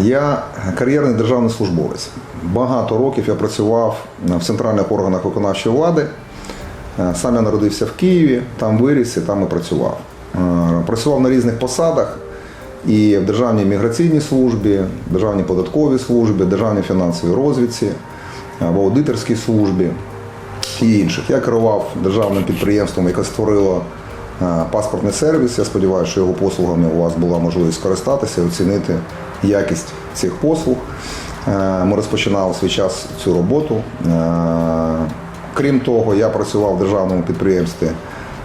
Я кар'єрний державний службовець. Багато років я працював в центральних органах виконавчої влади. Е, Сам я народився в Києві, там виріс і там і працював. Е, Працював на різних посадах і в Державній міграційній службі, Державній податковій службі, Державній фінансовій розвідці, е, в аудиторській службі і інших. Я керував державним підприємством, яке створило паспортний сервіс. Я сподіваюся, що його послугами у вас була можливість скористатися і оцінити якість цих послуг. Е, Ми розпочинали свій час цю роботу. Е, Крім того, я працював в державному підприємстві,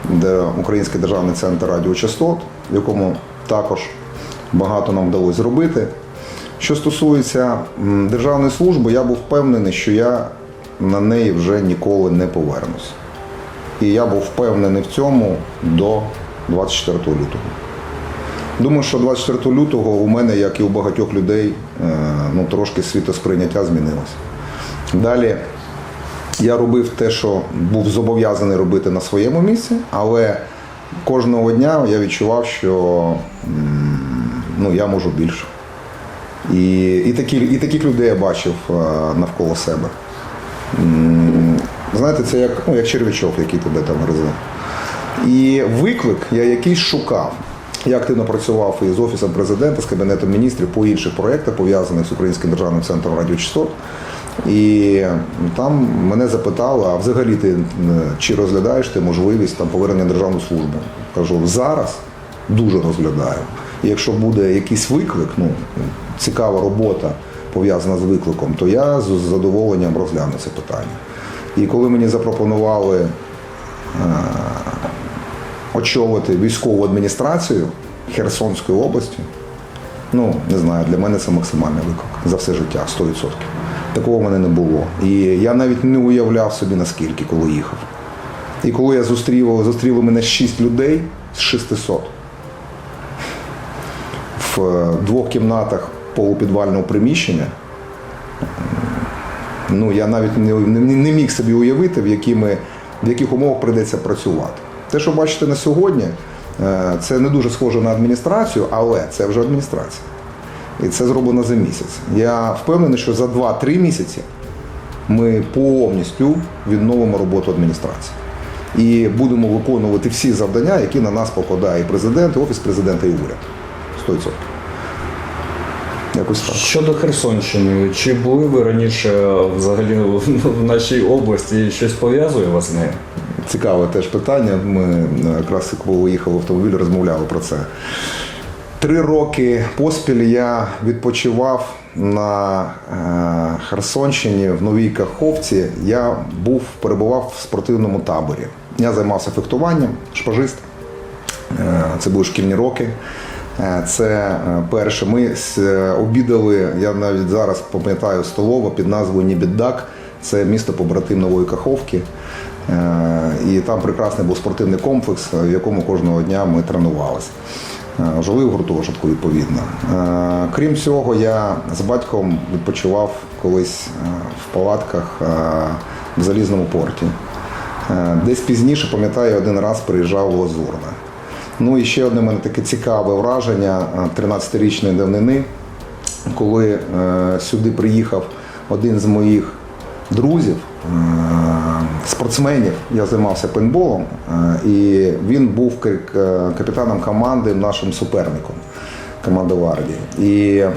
де Український державний центр радіочастот, в якому також багато нам вдалося зробити. Що стосується державної служби, я був впевнений, що я на неї вже ніколи не повернусь. І я був впевнений в цьому до 24 лютого. Думаю, що 24 лютого у мене, як і у багатьох людей, е, ну, трошки світосприйняття змінилося. Далі я робив те, що був зобов'язаний робити на своєму місці, але кожного дня я відчував, що ну, я можу більше. І, і, такі, і таких людей я бачив е, навколо себе. Знаєте, це як, ну, як червячок, який тебе там гризе. І виклик я якийсь шукав. Я активно працював і з Офісом президента, з Кабінетом міністрів по інших проєктах, пов'язаних з Українським державним центром радіочастот. І там мене запитали, а взагалі ти чи розглядаєш ти можливість там, повернення державну службу? Кажу, зараз дуже розглядаю. І якщо буде якийсь виклик, ну, цікава робота пов'язана з викликом, то я з задоволенням розгляну це питання. І коли мені запропонували очолити військову адміністрацію Херсонської області, ну не знаю, для мене це максимальний виклик за все життя, 100%. Такого в мене не було. І я навіть не уявляв собі наскільки, коли їхав. І коли я зустрів, зустріли мене 6 людей з 600 в е, двох кімнатах полупідвального приміщення, ну я навіть не, не, не міг собі уявити, в, які ми, в яких умовах прийдеться працювати. Те, що бачите на сьогодні, е, це не дуже схоже на адміністрацію, але це вже адміністрація. І це зроблено за місяць. Я впевнений, що за 2-3 місяці ми повністю відновимо роботу адміністрації. І будемо виконувати всі завдання, які на нас покладає і президент, і офіс президента, і уряд. 100%. Якось так. Щодо Херсонщини, чи були ви раніше взагалі в нашій області щось пов'язує вас з нею? Цікаве теж питання. Ми е, якраз коли виїхали в автомобіль, розмовляли про це. Три роки поспіль я відпочивав на е, Херсонщині в Новій Каховці. Я був, перебував в спортивному таборі. Я займався фехтуванням, шпажист. Е, Це були шкільні роки. Е, Це е, перше. Ми е, обідали, я навіть зараз пам'ятаю столово під назвою Нібіддак. Це місто побратим Нової Каховки. І там прекрасний був спортивний комплекс, в якому кожного дня ми тренувалися. Жили в гуртожитку, відповідно. Крім цього, я з батьком відпочивав колись в палатках в залізному порті. Десь пізніше, пам'ятаю, один раз приїжджав в Лазурне. Ну і ще одне мене таке цікаве враження е, 13-річної давнини, коли е, сюди приїхав один з моїх друзів, е, спортсменів. Я займався пейнтболом, е, і він був е, капітаном команди нашим суперником. Команда Вардії. І е,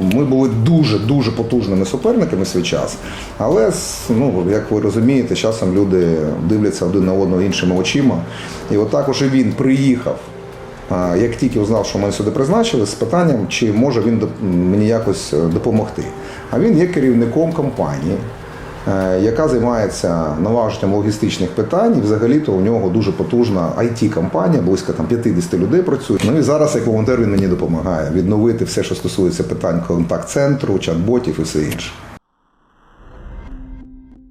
ми були дуже дуже потужними суперниками свій час. Але ну, як ви розумієте, часом люди дивляться один на одного іншими очима. І от також і він приїхав. Як тільки узнав, що мене сюди призначили, з питанням, чи може він мені якось е, допомогти. А він є керівником компанії, яка займається наваженням логістичних питань. І взагалі-то у нього дуже потужна IT-компанія, близько там 50 людей працює. Ну і зараз як волонтер він мені допомагає відновити все, що стосується питань контакт-центру, чат-ботів і все інше.